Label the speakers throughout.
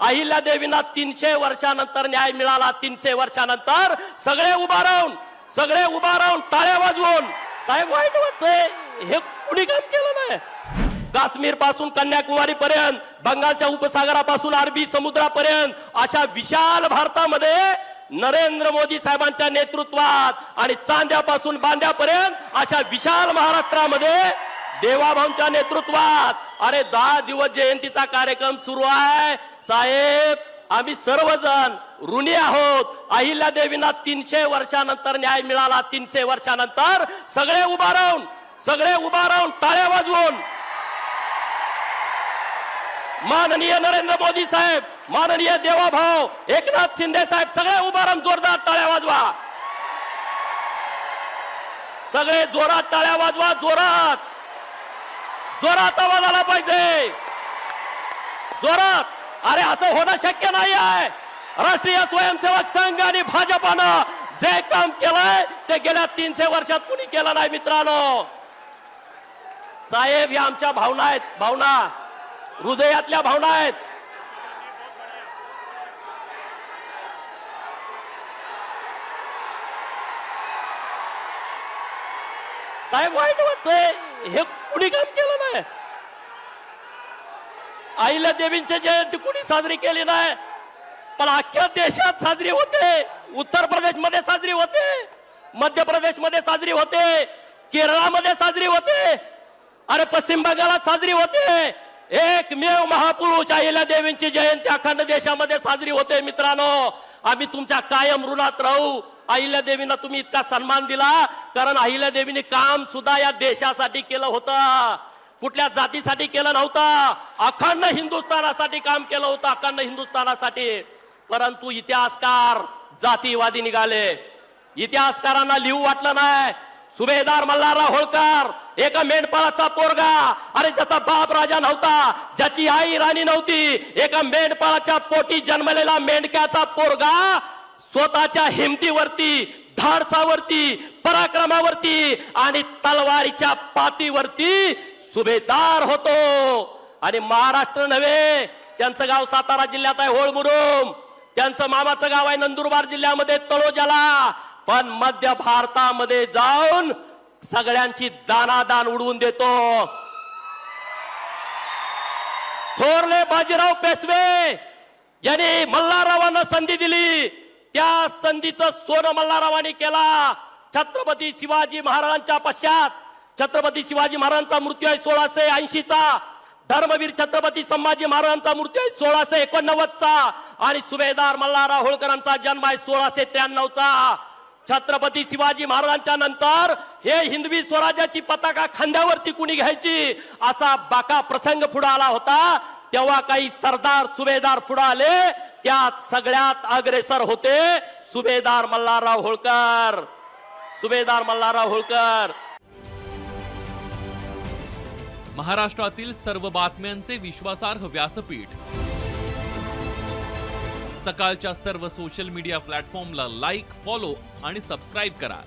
Speaker 1: अहिल्या देवींना तीनशे वर्षानंतर न्याय मिळाला. तीनशे वर्षानंतर सगळे उभा राहून सगळे उभा राहून टाळ्या वाजवून साहेब वाईट वाटतोय. हे कुणी काम केलं नाही? काश्मीरपासून कन्याकुमारी पर्यंत बंगालच्या उपसागरापासून अरबी समुद्रापर्यंत अशा विशाल भारतामध्ये नरेंद्र मोदी साहेबांच्या नेतृत्वात आणि चांद्यापासून बांद्यापर्यंत अशा विशाल महाराष्ट्रामध्ये देवाभाऊंच्या नेतृत्वात. अरे दहा दिवस जयंतीचा कार्यक्रम सुरू आहे. साहेब आम्ही सर्वजण ऋणी आहोत. अहिल्या देवींना तीनशे वर्षानंतर न्याय मिळाला. तीनशे वर्षानंतर सगळे उभा राहून सगळे उभा राहून टाळ्या वाजवून. माननीय नरेंद्र मोदी साहेब माननीय देवाभाऊ एकनाथ शिंदे साहेब सगळे उभा राहून जोरदार टाळ्या वाजवा. सगळे जोरात टाळ्या वाजवा जोरात. जोरात आवाज आला पाहिजे. जोरात. अरे असं होणं शक्य नाही आहे राष्ट्रीय स्वयंसेवक संघ आणि भाजपानं जे काम केलंय ते गेल्या तीनशे वर्षात कुणी केलं नाही मित्रांनो? साहेब या आमच्या भावना आहेत. भावना. हृदयातल्या भावना आहेत. साहेब वाईट वाटतंय. हे कुणी काम केलं नाही? आईला देवींची जयंती कुणी साजरी केली नाही? पण अख्ख्या देशात साजरी होते. उत्तर प्रदेशमध्ये साजरी होते. मध्य प्रदेशमध्ये साजरी होते. केरळामध्ये साजरी होते. अरे पश्चिम बंगालात साजरी होते. एकमेव महापुरुष अहिल्या देवींची जयंती अखंड देशामध्ये साजरी होते मित्रांनो. आम्ही तुमच्या कायम ऋणात राहू. अहिल्या देवींना तुम्ही इतका सन्मान दिला कारण अहिल्या देवीने काम सुद्धा या देशासाठी केलं होतं. कुठल्या जातीसाठी केलं नव्हतं. अखंड हिंदुस्थानासाठी काम केलं होतं अखंड हिंदुस्थानासाठी. परंतु इतिहासकार जातीवादी निघाले. इतिहासकारांना लिहू वाटलं नाही. सुभेदार मल्हारराव होळकर एका मेंढपाळाचा पोरगा. अरे ज्याचा बाप राजा नव्हता ज्याची आई राणी नव्हती एका मेंढपाळाच्या पोटी जन्मलेला मेंढक्याचा पोरगा स्वतःच्या हिमतीवरती धाडसावरती पराक्रमावरती आणि तलवारीच्या पातीवरती सुभेदार होतो. आणि महाराष्ट्र नव्हे त्यांचं गाव सातारा जिल्ह्यात आहे होळमुरुम त्यांचं मामाचं गाव आहे नंदुरबार जिल्ह्यामध्ये तळोजाला पण मध्य भारतामध्ये जाऊन सगळ्यांची दानादान उडवून देतो. थोरले बाजीराव पेशवे यांनी मल्हाररावांना संधी दिली. त्या संधीचं सोनं मल्हारावाने केला. छत्रपती शिवाजी महाराजांच्या पश्चात छत्रपती शिवाजी महाराजांचा मृत्यू आहे सोळाशे ऐंशीचा. धर्मवीर छत्रपती संभाजी महाराजांचा मृत्यू आहे सोळाशे एकोणनव्वदचा. आणि सुभेदार मल्हारराव होळकरांचा जन्म आहे सोळाशे त्र्याण्णवचा. छत्रपती शिवाजी महाराजांच्या नंतर हे हिंदवी स्वराज्याची पताका खांद्यावरती कुणी घ्यायची? असा बाका प्रसंग पुढे आला होता. तेव्हा काही सरदार सुभेदार पुढे आले त्यात सगळ्यात अग्रेसर होते सुभेदार मल्हारराव होळकर. सुभेदार मल्हारराव होळकर.
Speaker 2: महाराष्ट्रातील सर्व बातम्यांचे विश्वासार्ह व्यासपीठ. सकाळच्या सर्व सोशल मीडिया प्लॅटफॉर्मला लाईक फॉलो आणि सबस्क्राईब करा.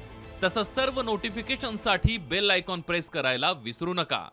Speaker 2: तसंच सर्व नोटिफिकेशनसाठी बेल आयकॉन प्रेस करायला विसरू नका.